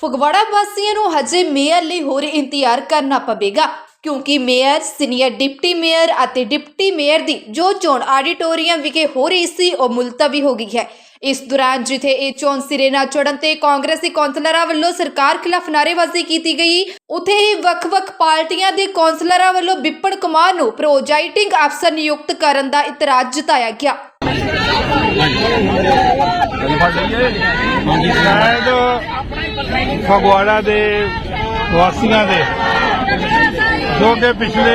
ਫਗਵਾੜਾ ਵਾਸੀਆਂ ਨੂੰ ਹਜੇ ਮੇਅਰ ਲਈ ਹੋਰ ਇੰਤਜ਼ਾਰ ਕਰਨਾ ਪਵੇਗਾ ਕਿਉਂਕਿ ਮੇਅਰ ਸੀਨੀਅਰ ਡਿਪਟੀ ਮੇਅਰ ਅਤੇ ਡਿਪਟੀ ਮੇਅਰ ਦੀ ਜੋ ਚੋਣ ਆਡੀਟੋਰੀਅਮ ਵਿਖੇ ਹੋ ਰਹੀ ਸੀ ਉਹ ਮੁਲਤਵੀ ਹੋ ਗਈ ਹੈ ਇਸ ਦੌਰਾਨ ਜਿੱਥੇ ਇਹ ਚੋਣ ਸਿਰੇ ਨਾ ਚੜਨ ਤੇ ਕਾਂਗਰਸੀ ਕੌਂਸਲਰਾਂ ਵੱਲੋਂ ਸਰਕਾਰ ਖਿਲਾਫ ਨਾਅਰੇਬਾਜ਼ੀ ਕੀਤੀ ਗਈ ਉੱਥੇ ਹੀ ਵੱਖ-ਵੱਖ ਪਾਰਟੀਆਂ ਦੇ ਕੌਂਸਲਰਾਂ ਵੱਲੋਂ ਵਿਪਨ ਕੁਮਾਰ ਨੂੰ ਪ੍ਰੋਜਾਈਟਿੰਗ ਅਫਸਰ ਨਿਯੁਕਤ ਕਰਨ ਦਾ ਇਤਰਾਜ਼ ਜਤਾਇਆ ਗਿਆ ਸ਼ਾਇਦ ਫਗਵਾੜਾ ਦੇ ਵਾਸੀਆਂ ਦੇ ਜੋ ਕਿ ਪਿਛਲੇ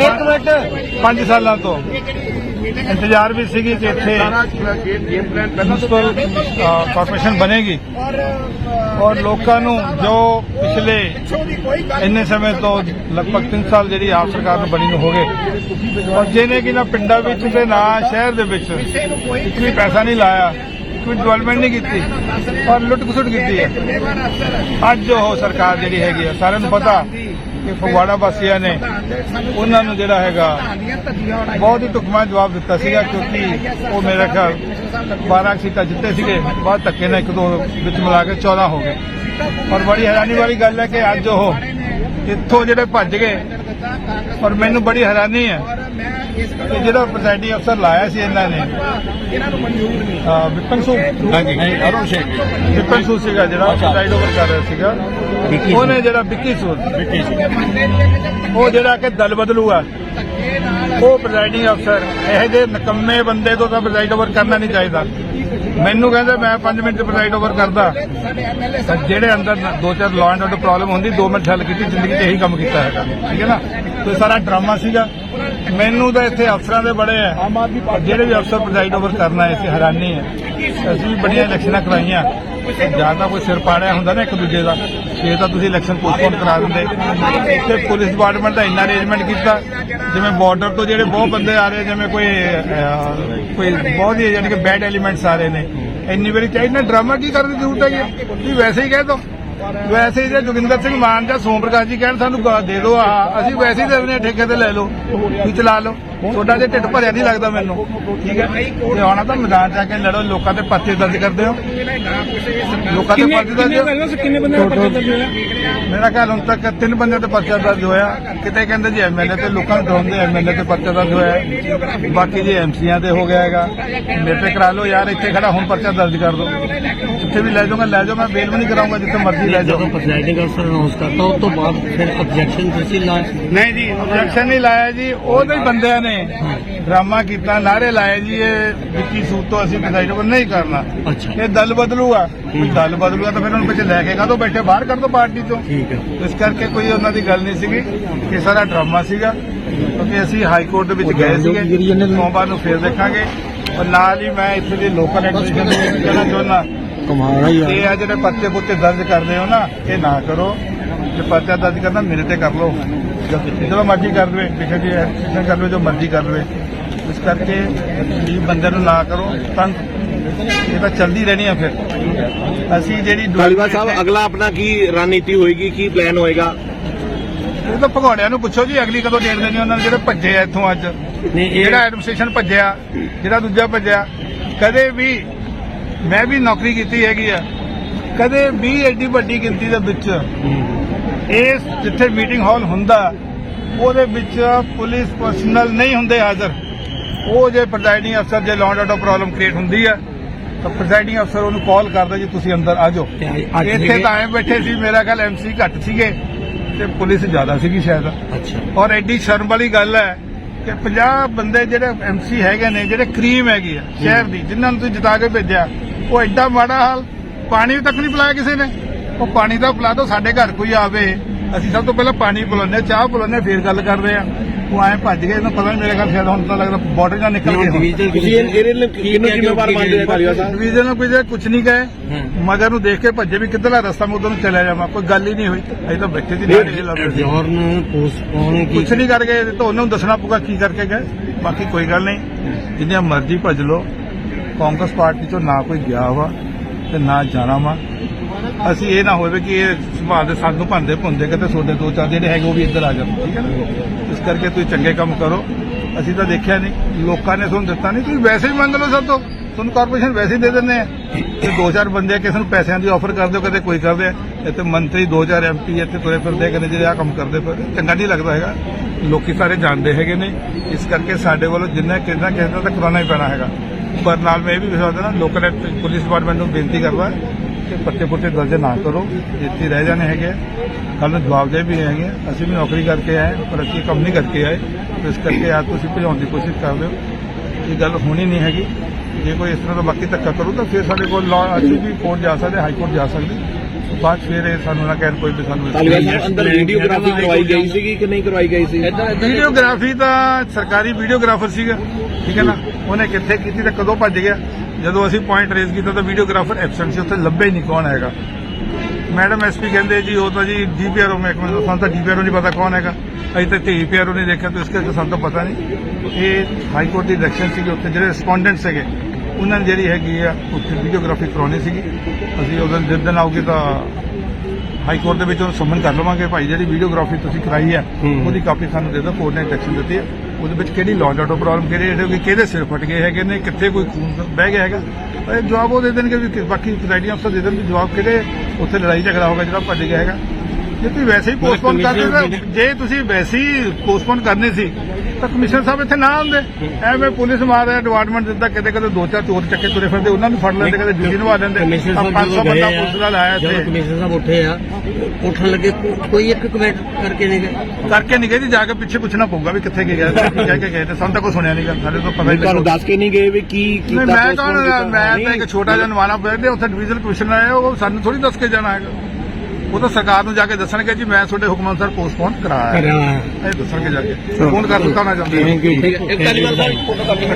ਇੱਕ ਮਿੰਟ 5 ਸਾਲਾਂ ਤੋਂ ਇੰਤਜ਼ਾਰ ਵੀ ਸੀਗੀ ਕਿ ਇੱਥੇ ਮਿਊਨਿਸਪਲ ਕਾਰਪੋਰੇਸ਼ਨ ਬਣੇਗੀ। ਔਰ ਲੋਕਾਂ ਨੂੰ ਜੋ ਪਿਛਲੇ ਇੰਨੇ ਸਮੇਂ ਤੋਂ ਲਗਭਗ 3 ਸਾਲ ਜਿਹੜੀ ਆਪ ਸਰਕਾਰ ਨੂੰ ਬਣੀ ਨੂੰ ਹੋ ਗਏ ਔਰ ਜਿਹਨੇ ਕਿ ਨਾ ਪਿੰਡਾਂ ਵਿੱਚ ਤੇ ਨਾ ਸ਼ਹਿਰ ਦੇ ਵਿੱਚ ਵੀ ਪੈਸਾ ਨਹੀਂ ਲਾਇਆ। ਕੋਈ ਡਿਵੈਲਪਮੈਂਟ ਨਹੀਂ ਕੀਤੀ ਔਰ ਲੁੱਟ ਖਸੁੱਟ ਕੀਤੀ ਹੈ। ਅੱਜ ਉਹ ਸਰਕਾਰ ਜਿਹੜੀ ਹੈਗੀ ਆ, ਸਾਰਿਆਂ ਨੂੰ ਪਤਾ ਕਿ ਫਗਵਾੜਾ ਵਾਸੀਆਂ ਨੇ ਉਹਨਾਂ ਨੂੰ ਜਿਹੜਾ ਹੈਗਾ, ਬਹੁਤ ਹੀ ਟੁਕਮਾ ਜਵਾਬ ਦਿੱਤਾ ਸੀਗਾ ਕਿਉਂਕਿ ਉਹ ਮੇਰਾ ਖਿਆਲ 12 ਸੀਟਾਂ ਜਿੱਤੇ ਸੀਗੇ, ਬਾਅਦ ਧੱਕੇ ਨਾਲ ਇੱਕ ਦੋ ਵਿੱਚ ਮਿਲਾ ਕੇ 14 ਹੋ ਗਏ। ਔਰ ਬੜੀ ਹੈਰਾਨੀ ਵਾਲੀ ਗੱਲ ਹੈ ਕਿ ਅੱਜ ਉਹ ਇੱਥੋਂ ਜਿਹੜੇ ਭੱਜ ਗਏ ਔਰ ਮੈਨੂੰ ਬੜੀ ਹੈਰਾਨੀ ਹੈ ਕਿ ਜਿਹੜਾ ਪ੍ਰੈਜ਼ਾਈਡਿੰਗ ਅਫਸਰ ਲਾਇਆ ਸੀ ਇਹਨਾਂ ਨੇ। ਅਹ ਵਿਪਨ ਸੂ ਹਾਂਜੀ ਅਰੁਣ ਸਿੰਘ ਵਿਪਨ ਸੂ ਸੀਗਾ ਜਿਹੜਾ ਪ੍ਰੈਜ਼ਾਈਡ ਓਵਰ ਕਰ ਰਿਹਾ ਸੀਗਾ। ਉਹਨੇ ਜਿਹੜਾ ਵਿੱਕੀ ਸੂ। ਵਿੱਕੀ ਉਹ ਜਿਹੜਾ ਕਿ ਦਲ ਬਦਲੂ ਆ। ਉਹ ਪ੍ਰੈਜ਼ਾਈਡਿੰਗ ਅਫਸਰ ਇਹੋ ਜਿਹੇ ਨਕੰਮੇ ਬੰਦੇ ਤੋਂ ਤਾਂ ਪ੍ਰੈਜ਼ਾਈਡ ਓਵਰ ਕਰਨਾ ਨਹੀਂ ਚਾਹੀਦਾ। ਮੈਨੂੰ ਕਹਿੰਦੇ ਮੈਂ 5 ਮਿੰਟ ਚ ਪ੍ਰੈਜ਼ਾਈਡ ਓਵਰ ਕਰਦਾ। ਜਿਹੜੇ ਅੰਦਰ ਦੋ ਚਾਰ ਲਾਅ ਐਂਡ ਆਰਡਰ ਪ੍ਰੋਬਲਮ ਹੁੰਦੀ 2 ਮਿੰਟ ਹੱਲ ਕੀਤੀ ਜ਼ਿੰਦਗੀ 'ਚ ਇਹੀ ਕੰਮ ਕੀਤਾ ਹੈਗਾ। ਠੀਕ ਹੈ ਨਾ? ਤੇ ਸਾਰਾ ਡਰਾਮਾ ਸੀਗਾ। ਮੈਨੂੰ ਤਾਂ ਇੱਥੇ ਅਫਸਰਾਂ ਦੇ ਬੜੇ ਆ। ਜਿਹੜੇ ਵੀ ਅਫਸਰ ਪ੍ਰੈਜ਼ਾਈਡ ਓਵਰ ਕਰਨਾ ਹੈ ਸੀ ਹੈਰਾਨੀ ਹੈ ਅਸੀਂ ਵੀ ਬੜੀਆਂ ਇਲੈਕਸ਼ਨਾਂ ਕਰਾਈਆਂ। ਜਾਂ ਤਾਂ ਕੋਈ ਸਿਰ ਪਾੜਿਆ ਹੁੰਦਾ ਨਾ ਇੱਕ ਦੂਜੇ ਦਾ ਇਹ ਤਾਂ ਤੁਸੀਂ ਇਲੈਕਸ਼ਨ ਪੋਸਟਪੋਨ ਕਰਾ ਦਿੰਦੇ। ਇੱਥੇ ਪੁਲਿਸ ਡਿਪਾਰਟਮੈਂਟ ਦਾ ਇੰਨਾ ਅਰੇਂਜਮੈਂਟ ਕੀਤਾ। ਜਿਵੇਂ ਬਾਰਡਰ ਤੋਂ ਜਿਹੜੇ ਬਹੁਤ ਬੰਦੇ ਆ ਰਹੇ, ਜਿਵੇਂ ਕੋਈ ਕੋਈ ਬਹੁਤ ਹੀ ਯਾਨੀ ਕਿ ਬੈਡ ਐਲੀਮੈਂਟਸ ਆ ਰਹੇ ਨੇ। ਇੰਨੀ ਵਾਰੀ ਚਾਹੀਦਾ ਡਰਾਮਾ ਕੀ ਕਰਨ ਦੀ ਜ਼ਰੂਰਤ ਹੈਗੀ ਹੈ? ਤੁਸੀਂ ਵੈਸੇ ਹੀ ਕਹਿ ਦੋ। ਵੈਸੇ ਹੀ ਜੇ ਜੋਗਿੰਦਰ ਸਿੰਘ ਮਾਨ ਜਾਂ ਸੋਮ ਪ੍ਰਕਾਸ਼ ਜੀ ਕਹਿਣ, ਸਾਨੂੰ ਦੇ ਦਿਓ ਆ, ਅਸੀਂ ਵੈਸੇ ਹੀ ਦੇ ਠੇਕੇ ਤੇ ਲੈ ਲਓ ਵੀ ਚਲਾ ਲਓ। ਤੁਹਾਡਾ ਜੇ ਢਿੱਡ ਭਰਿਆ ਨਹੀਂ ਲੱਗਦਾ ਮੈਨੂੰ। ਠੀਕ ਹੈ। ਤੇ ਆਉਣਾ ਤਾਂ ਮੈਦਾਨ ਚ ਆ ਕੇ ਲੜੋ ਲੋਕਾਂ ਦੇ ਪਰਚੇ ਦਰਜ ਕਰਦੇ ਹੋ ਲੋਕਾਂ ਦੇ ਪਰਚੇ ਦਰਜ ਕਿੰਨੇ ਬੰਦੇ ਦਾ ਪਰਚਾ ਦਰਜ ਹੋਇਆ ਮੇਰਾ ਖਿਆਲ ਹੁਣ ਤੱਕ ਤਿੰਨ ਬੰਦੇ ਤੇ ਪਰਚਾ ਦਰਜ ਹੋਇਆ। ਕਿਤੇ ਕਹਿੰਦੇ ਜੀ ਐਮਐਲਏ ਤੇ ਲੋਕਾਂ ਨੂੰ ਡਰਾਉਂਦੇ ਐਮਐਲਏ ਤੇ ਪਰਚਾ ਦਰਜ ਹੋਇਆ ਹੈ। ਬਾਕੀ ਜੀ ਐਮਸੀਆਂ ਤੇ ਹੋ ਗਿਆ ਹੈਗਾ। ਮੇਰੇ ਤੇ ਕਰਾ ਲਓ ਯਾਰ ਇੱਥੇ ਖੜਾ ਹੁਣ ਪਰਚਾ ਦਰਜ ਕਰ ਦਿਓ। ਜਿੱਥੇ ਵੀ ਲੈ ਜਾਓਗਾ ਲੈ ਜਾਓ ਮੈਂ ਬੇਲ ਵੀ ਨਹੀਂ ਕਰਾਉਂਗਾ ਜਿੱਥੇ ਮਰਜ਼ੀ ਲੈ ਜਾਓ। ਜਦੋਂ ਪ੍ਰੈਜ਼ਾਈਡਿੰਗ ਅਫਸਰ ਅਨਾਉਂਸ ਕਰਤਾ ਉਸ ਤੋਂ ਬਾਅਦ ਫਿਰ ਆਬਜੈਕਸ਼ਨ ਤੁਸੀਂ ਲਾ ਨਹੀਂ ਜੀ ਆਬਜੈਕਸ਼ਨ ਨਹੀਂ ਲਾਇਆ ਜੀ। ਉਹਦੇ ਬੰਦਿਆਂ ਨੇ। ਡਰਾਮਾ ਕੀਤਾ ਨਾਰੇ ਲਾਏ ਜੀ ਇਹ ਵਿੱਕੀ ਸੂਤ ਤੋਂ ਅਸੀਂ ਪ੍ਰੈਜ਼ਾਈਡ ਨਹੀਂ ਕਰਨਾ। ਅੱਛਾ। ਇਹ ਦਲ ਬਦਲੂਗਾ। ਕੋਈ ਦਲ ਬਦਲੂਗਾ ਤਾਂ ਫਿਰ ਉਹਨੂੰ ਪਿੱਛੇ ਲੈ ਕੇ ਕਾਹਤੋਂ ਬੈਠੇ ਬਾਹਰ ਕਰ ਦੋ ਪਾਰਟੀ ਤੋਂ ਠੀਕ ਹੈ। ਇਸ ਕਰਕੇ ਕੋਈ ਉਹਨਾਂ ਦੀ ਗੱਲ ਨਹੀਂ ਸੀਗੀ ਇਹ ਸਾਰਾ ਡਰਾਮਾ ਸੀਗਾ। ਕਿਉਂਕਿ ਅਸੀਂ ਹਾਈ ਕੋਰਟ ਦੇ ਵਿੱਚ ਗਏ ਸੀਗੇ। ਸੋਮਵਾਰ ਨੂੰ ਫੇਰ ਦੇਖਾਂਗੇ। ਔਰ ਨਾਲ ਹੀ ਮੈਂ ਇੱਥੇ ਦੇ ਲੋਕਲ ਐਡਮਿਨਿਸਟ੍ਰੇਸ਼ਨ ਨੂੰ ਕਹਿਣਾ ਚਾਹੁੰਦਾ। ਕਮਾਲ ਹੀ ਇਹ ਆ ਜਿਹੜੇ ਪਰਚੇ ਪੁੱਤੇ ਦਰਜ ਕਰਦੇ ਹੋ ਨਾ ਇਹ ਨਾ ਕਰੋ। ਜੇ ਪਰਚਾ ਦਰਜ ਕਰਨਾ ਮੇਰੇ ਤੇ ਕਰ ਲਓ। ਜਦੋਂ ਮਰਜ਼ੀ ਕਰ ਲਵੇ ਦੇਖੋ ਜੀ ਐਕਸ਼ਨ ਕਰ ਲਵੇ ਜੋ ਮਰਜ਼ੀ ਕਰ ਲਵੇ। ਇਸ ਕਰਕੇ ਇਹ ਬੰਦੇ ਨੂੰ ਨਾ ਕਰੋ ਤਾਂ ਇਹ ਤਾਂ ਚੱਲਦੀ ਰਹਿਣੀ ਆ ਫਿਰ। ਅਸੀਂ ਜਿਹੜੀ ਧਾਲੀਵਾਲ ਸਾਹਿਬ ਅਗਲਾ ਆਪਣਾ ਕੀ ਰਣਨੀਤੀ ਹੋਏਗੀ ਕੀ ਪਲਾਨ ਹੋਏਗਾ? ਇਹ ਤਾਂ ਭਗੌੜਿਆਂ ਨੂੰ ਪੁੱਛੋ ਜੀ ਅਗਲੀ ਕਦੋਂ ਡੇਟ ਦੇਣੀ ਉਹਨਾਂ ਨੇ ਜਿਹੜੇ ਭੱਜੇ ਆ ਇੱਥੋਂ ਅੱਜ। ਨਹੀਂ ਇਹ ਜਿਹੜਾ ਐਡਮਿਨਿਸਟ੍ਰੇਸ਼ਨ ਭੱਜਿਆ ਜਿਹੜਾ ਦੂਜਾ ਭੱਜਿਆ ਕਦੇ ਵੀ ਮੈਂ ਵੀ ਨੌਕਰੀ ਕੀਤੀ ਹੈਗੀ ਆ। ਕਦੇ ਵੀ ਐਡੀ ਵੱਡੀ ਗਿਣਤੀ ਦੇ ਵਿੱਚ ਇਸ ਜਿੱਥੇ ਮੀਟਿੰਗ ਹਾਲ ਹੁੰਦਾ ਉਹਦੇ ਵਿੱਚ ਪੁਲਿਸ ਪਰਸਨਲ ਨਹੀਂ ਹੁੰਦੇ ਹਾਜ਼ਰ। ਉਹ ਜੇ ਪ੍ਰੈਜ਼ਾਈਡਿੰਗ ਅਫਸਰ ਜੇ ਲਾਅ ਆਰਡਰ ਪ੍ਰੋਬਲਮ ਕ੍ਰੀਏਟ ਹੁੰਦੀ ਹੈ ਤਾਂ ਪ੍ਰੈਜ਼ਾਈਡਿੰਗ ਅਫਸਰ ਉਹਨੂੰ ਕਾਲ ਕਰਦਾ ਜੀ ਤੁਸੀਂ ਅੰਦਰ ਆ ਜਾਓ। ਇੱਥੇ ਤਾਂ ਐਂ ਬੈਠੇ ਸੀ ਮੇਰਾ ਖਿਆਲ ਐਮਸੀ ਘੱਟ ਸੀਗੇ ਤੇ ਪੁਲਿਸ ਜ਼ਿਆਦਾ ਸੀਗੀ ਸ਼ਾਇਦ। ਅੱਛਾ। ਔਰ ਐਡੀ ਸ਼ਰਮ ਵਾਲੀ ਗੱਲ ਹੈ ਕਿ 50 ਬੰਦੇ ਜਿਹੜੇ ਐਮਸੀ ਹੈਗੇ ਨੇ ਜਿਹੜੇ ਕਰੀਮ ਹੈਗੀ ਆ ਸ਼ਹਿਰ ਦੀ ਜਿਨ੍ਹਾਂ ਨੂੰ ਤੁਸੀਂ ਜਿਤਾ ਕੇ ਭੇਜਿਆ ਉਹ ਐਡਾ ਮਾੜਾ ਹਾਲ ਪਾਣੀ ਤੱਕ ਨਹੀਂ ਪਿਲਾਇਆ ਕਿਸੇ ਨੇ। ਉਹ ਪਾਣੀ ਤਾਂ ਪਿਲਾ ਦਿਓ ਸਾਡੇ ਘਰ ਕੋਈ ਆਵੇ। ਅਸੀਂ ਸਭ ਤੋਂ ਪਹਿਲਾਂ ਪਾਣੀ ਪਿਲਾਉਂਦੇ ਹਾਂ, ਚਾਹ ਪਿਲਾਉਂਦੇ ਹਾਂ, ਫੇਰ ਗੱਲ ਕਰਦੇ ਆ ਉਹ ਐਂ ਭੱਜ ਗਏ ਇਹਨੂੰ ਪਤਾ ਨਹੀਂ ਮੇਰੇ ਘਰ ਸ਼ਾਇਦ ਹੁਣ ਤਾਂ ਲੱਗਦਾ ਬਾਰਡਰ ਜਾਂ ਨਿਕਲ ਗਏ ਤੁਸੀਂ ਇਹ- ਇਹਦੇ ਲਈ ਕਿਹਨੂੰ ਜ਼ਿੰਮੇਵਾਰ ਮੰਨਦੇ ਹੋ ਧਾਲੀਵਾਲ ਸਾਹਿਬ ਡਿਵੀਜ਼ਨ ਨੂੰ ਕੋਈ ਕੁਝ ਨਹੀਂ ਕਹੇ ਮਗਰ ਨੂੰ ਦੇਖ ਕੇ ਭੱਜੇ ਵੀ ਕਿੱਧਰਲਾ ਰਸਤਾ ਮੈਂ ਉਧਰ ਨੂੰ ਚਲਿਆ ਜਾਵਾਂ ਕੋਈ ਗੱਲ ਹੀ ਨਹੀਂ ਹੋਈ। ਅਸੀਂ ਤਾਂ ਬੈਠੇ ਸੀ ਨਾਲ ਹੀ ਸੀ ਜੋਰਨ ਪੋਸਟਪੋਨ ਕੀ ਕੁਛ ਨਹੀਂ ਕਰਕੇ ਤਾਂ ਉਹਨਾਂ ਨੂੰ ਦੱਸਣਾ ਪਊਗਾ ਕੀ ਕਰਕੇ ਗਏ। ਬਾਕੀ ਕੋਈ ਗੱਲ ਨਹੀਂ। ਜਿੰਨੀਆਂ ਮਰਜ਼ੀ ਭੱਜ ਲਓ। ਕਾਂਗਰਸ ਪਾਰਟੀ ਚੋਂ ਨਾ ਕੋਈ ਗਿਆ ਵਾ ਤੇ ਨਾ ਜਾਣਾ ਵਾ। ਅਸੀਂ ਇਹ ਨਾ ਹੋਵੇ ਕਿ ਇਹ ਸੰਭਾਲ ਦੇ ਸਾਨੂੰ ਭੰਦੇ ਭੁੰਦੇ ਕਿਤੇ ਤੁਹਾਡੇ ਦੋ ਚਾਰ ਜਿਹੜੇ ਹੈਗੇ ਉਹ ਵੀ ਇੱਧਰ ਆ ਜਾਣ, ਠੀਕ ਹੈ ਨਾ? ਇਸ ਕਰਕੇ ਤੁਸੀਂ ਚੰਗੇ ਕੰਮ ਕਰੋ। ਅਸੀਂ ਤਾਂ ਦੇਖਿਆ ਨਹੀਂ, ਲੋਕਾਂ ਨੇ ਤੁਹਾਨੂੰ ਦਿੱਤਾ ਨਹੀਂ, ਤੁਸੀਂ ਵੈਸੇ ਹੀ ਮੰਗ ਲਓ ਸਭ ਤੋਂ। ਤੁਹਾਨੂੰ ਕਾਰਪੋਰੇਸ਼ਨ ਵੈਸੇ ਹੀ ਦੇ ਦਿੰਦੇ ਆ। ਤੇ ਦੋ ਚਾਰ ਬੰਦੇ ਕਿਸੇ ਨੂੰ ਪੈਸਿਆਂ ਦੀ ਆਫਰ ਕਰ ਦਿਓ ਕਦੇ ਕੋਈ ਕਰਦੇ ਆ। ਇੱਥੇ ਮੰਤਰੀ, ਦੋ ਚਾਰ ਐਮਪੀ ਇੱਥੇ ਤੁਰੇ ਫਿਰਦੇ ਕਦੇ ਜਿਹੜੇ ਆ ਕੰਮ ਕਰਦੇ ਫਿਰ, ਚੰਗਾ ਨਹੀਂ ਲੱਗਦਾ ਹੈਗਾ। ਲੋਕੀ ਸਾਰੇ ਜਾਣਦੇ ਹੈਗੇ ਨੇ। ਇਸ ਕਰਕੇ ਸਾਡੇ ਵੱਲੋਂ ਜਿੰਨਾ ਕਿੰਨਾ ਕਿਸੇ ਦਾ ਤਾਂ ਕਰਾਉਣਾ ਹੀ ਪੈਣਾ ਹੈਗਾ। ਪਰ ਨਾਲ ਮੈਂ ਇਹ ਵੀ ਵਿਸ਼ਵਾਸ ਨਾ ਲੋਕਲ ਪੁਲਿਸ ਡਿਪਾਰਟਮੈਂਟ ਨੂੰ ਬੇਨਤੀ ਕਰਦਾ ਕਿ ਪੱਤੇ ਪੁੱਤੇ ਦਰਜ ਨਾ ਕਰੋ ਇੱਥੇ ਰਹਿ ਜਾਣੇ ਹੈਗੇ ਕੱਲ ਨੂੰ ਜਵਾਬਦੇਹ ਵੀ ਹੈਗੇ। ਅਸੀਂ ਵੀ ਨੌਕਰੀ ਕਰਕੇ ਆਏ ਪਰ ਅਸੀਂ ਕੰਮ ਨਹੀਂ ਕਰਕੇ ਆਏ। ਤੇ ਇਸ ਕਰਕੇ ਆ ਤੁਸੀਂ ਭਜਾਉਣ ਦੀ ਕੋਸ਼ਿਸ਼ ਕਰ ਰਹੇ ਹੋ। ਇਹ ਗੱਲ ਹੋਣੀ ਨਹੀਂ ਹੈਗੀ। ਜੇ ਕੋਈ ਇਸ ਤਰ੍ਹਾਂ ਦਾ ਬਾਕੀ ਧੱਕਾ ਕਰੂ ਤਾਂ ਫਿਰ ਸਾਡੇ ਕੋਲ ਲਾਅ ਅਸੀਂ ਵੀ ਕੋਰਟ ਜਾ ਸਕਦੇ ਹਾਈ ਕੋਰਟ ਜਾ ਸਕਦੇ। ਬਾਅਦ ਫਿਰ ਇਹ ਸਾਨੂੰ ਨਾ ਕਹਿਣ ਕੋਈ ਵੀ ਸਾਨੂੰ ਅੰਦਰ ਵੀਡੀਓਗ੍ਰਾਫੀ ਕਰਵਾਈ ਗਈ ਸੀਗੀ ਕਿ ਨਹੀਂ ਕਰਵਾਈ ਗਈ ਸੀ? ਵੀਡੀਓਗ੍ਰਾਫੀ ਤਾਂ ਸਰਕਾਰੀ ਵੀਡੀਓਗ੍ਰਾਫਰ ਸੀਗਾ। ਠੀਕ ਹੈ ਨਾ? ਉਹਨੇ ਕਿੱਥੇ ਕੀਤੀ ਤੇ ਕਦੋਂ ਭੱਜ ਗਿਆ? ਜਦੋਂ ਅਸੀਂ ਪੁਆਇੰਟ ਰੇਜ਼ ਕੀਤਾ ਤਾਂ ਵੀਡੀਓਗ੍ਰਾਫਰ ਐਬਸੈਂਟ ਸੀ ਉੱਥੇ ਲੱਭੇ ਹੀ ਨਹੀਂ ਕੌਣ ਹੈਗਾ। ਮੈਡਮ ਐਸਪੀ ਕਹਿੰਦੇ ਜੀ ਉਹ ਤਾਂ ਜੀ ਡੀਪੀਆਰਓ ਮਹਿਕਮੇ ਦਾ ਸਾਨੂੰ ਤਾਂ ਡੀਪੀਆਰਓ ਨਹੀਂ ਪਤਾ ਕੌਣ ਹੈਗਾ। ਅਸੀਂ ਤਾਂ ਡੀਪੀਆਰਓ ਨਹੀਂ ਦੇਖਿਆ ਤਾਂ ਇਸ ਕਰਕੇ ਸਾਨੂੰ ਤਾਂ ਪਤਾ ਨਹੀਂ। ਇਹ ਹਾਈ ਕੋਰਟ ਦੀ ਡਾਇਰੈਕਸ਼ਨ ਸੀਗੀ ਉੱਥੇ ਜਿਹੜੇ ਰਿਸਪੋਂਡੈਂਟ ਸੀਗੇ ਉਹਨਾਂ ਨੇ ਜਿਹੜੀ ਹੈਗੀ ਆ ਉੱਥੇ ਵੀਡੀਓਗ੍ਰਾਫੀ ਕਰਾਉਣੀ ਸੀਗੀ। ਅਸੀਂ ਉਦੋਂ ਜਿਸ ਦਿਨ ਆਉਗੇ ਤਾਂ ਹਾਈ ਕੋਰਟ ਦੇ ਵਿੱਚ ਉਹਨੂੰ ਸਮਨ ਕਰ ਲਵਾਂਗੇ। ਭਾਈ ਜਿਹੜੀ ਵੀਡੀਓਗ੍ਰਾਫੀ ਤੁਸੀਂ ਕਰਾਈ ਹੈ। ਉਹਦੀ ਕਾਪੀ ਸਾਨੂੰ ਦੇ ਦਿਓ ਕੋਰਟ ਨੇ ਡਾਇਰੈਕਸ਼ਨ ਦਿੱਤੀ ਹੈ ਉਹਦੇ ਵਿੱਚ ਕਿਹੜੀ ਲਾਅ ਆਰਡਰ ਪ੍ਰੋਬਲਮ ਕਿਹੜੇ ਜਿਹੜੇ ਕਿਹਦੇ ਸਿਰ ਫਟ ਗਏ ਹੈਗੇ ਨੇ, ਕਿੱਥੇ ਕੋਈ ਖੂਨ ਬਹਿ ਗਿਆ ਹੈਗਾ। ਇਹ ਜਵਾਬ ਉਹ ਦੇ ਦੇਣਗੇ ਵੀ ਬਾਕੀ ਪ੍ਰੀਸਾਈਡਿੰਗ ਅਫਸਰ ਦੇ ਦੇਣਗੇ, ਜਵਾਬ ਕਿਹੜੇ ਉੱਥੇ ਲੜਾਈ ਝਗੜਾ ਹੋਗਾ ਜਿਹੜਾ ਭੱਜ ਗਿਆ ਹੈਗਾ। ਜੇ ਤੁਸੀਂ ਵੈਸੇ ਹੀ ਪੋਸਟਪੋਨ ਕਰਦੇ ਤਾਂ ਜੇ ਤੁਸੀਂ ਵੈਸੇ ਹੀ ਪੋਸਟਪੋਨ ਕਰਨੇ ਸੀ ਤਾਂ ਕਮਿਸ਼ਨਰ ਸਾਹਿਬ ਇੱਥੇ ਨਾ ਆਉਂਦੇ। ਐਵੇਂ ਪੁਲਿਸ ਮਾਰਿਆ ਡਿਪਾਰਟਮੈਂਟ ਦਿੱਤਾ ਕਿਤੇ ਕਿਤੇ ਦੋ ਚਾਰ ਚੋਰ ਚੱਕੇ ਤੁਰੇ ਫਿਰਦੇ ਉਹਨਾਂ ਨੂੰ ਫੜ ਲੈਂਦੇ ਕਦੇ ਡਿਊਟੀ ਨਿਭਾ ਲੈਂਦੇ ਸਾਹਿਬ 500 ਜਦੋਂ ਬੰਦਾ ਪੁਲਿਸ ਨਾਲ ਆ ਆਇਆ ਜਦੋਂ ਇੱਥੇ। ਕਮਿਸ਼ਨਰ ਸਾਹਿਬ ਉੱਠੇ ਆ ਉੱਠਣ ਲੱਗੇ ਕੋਈ ਇੱਕ ਕਮੈਂਟ ਕਰਕੇ ਨਹੀਂ ਗਏ। ਕਰਕੇ ਨਹੀਂ ਗਏ ਜੀ ਜਾ ਕੇ ਪਿੱਛੇ ਪੁੱਛਣਾ ਪਊਗਾ ਵੀ ਕਿੱਥੇ ਗਏ ਕੀ ਕਹਿ ਕੇ ਗਏ ਤੇ ਸਾਨੂੰ ਤਾਂ ਕੋਈ ਸੁਣਿਆ ਨਹੀਂ ਗਾ ਸਾਡੇ ਤੋਂ ਪਤਾ ਹੀ ਤੁਹਾਨੂੰ ਨਹੀਂ ਦੱਸ ਕੇ ਨਹੀਂ ਗਏ ਵੀ ਕੀ ਕੀਤਾ ਮੈਂ ਕੌਣ? ਮੈਂ ਤਾਂ। ਇੱਕ ਛੋਟਾ ਜਿਹਾ ਨਵਾਣਾ ਬੈਠੇ ਉੱਥੇ ਡਿਵੀਜ਼ਨ ਕਮਿਸ਼ਨਰ ਆਇਆ ਉਹ ਸਾਨੂੰ ਥੋੜੀ ਦੱਸ ਕੇ ਜਾਣਾ ਹੈਗਾ। ਉਹ ਤਾਂ ਸਰਕਾਰ ਨੂੰ ਜਾ ਕੇ ਦੱਸਣਗੇ ਜੀ ਮੈਂ ਤੁਹਾਡੇ ਹੁਕਮ ਅਨੁਸਾਰ ਪੋਸਟਪੋਨ ਕਰਾਇਆ ਹੈ। ਇਹ ਦੱਸਣਗੇ ਜਾ ਕੇ। ਫੋਨ ਕਰ ਦਿੱਤਾ ਹੋਣਾ ਚਾਹੁੰਦੇ ਥੈਂਕ ਯੂ ਇੱਕ ਤਾਲੀਬਾਨ ਸਾਹਿਬ ਫੋਟੋ ਕਾਪੀ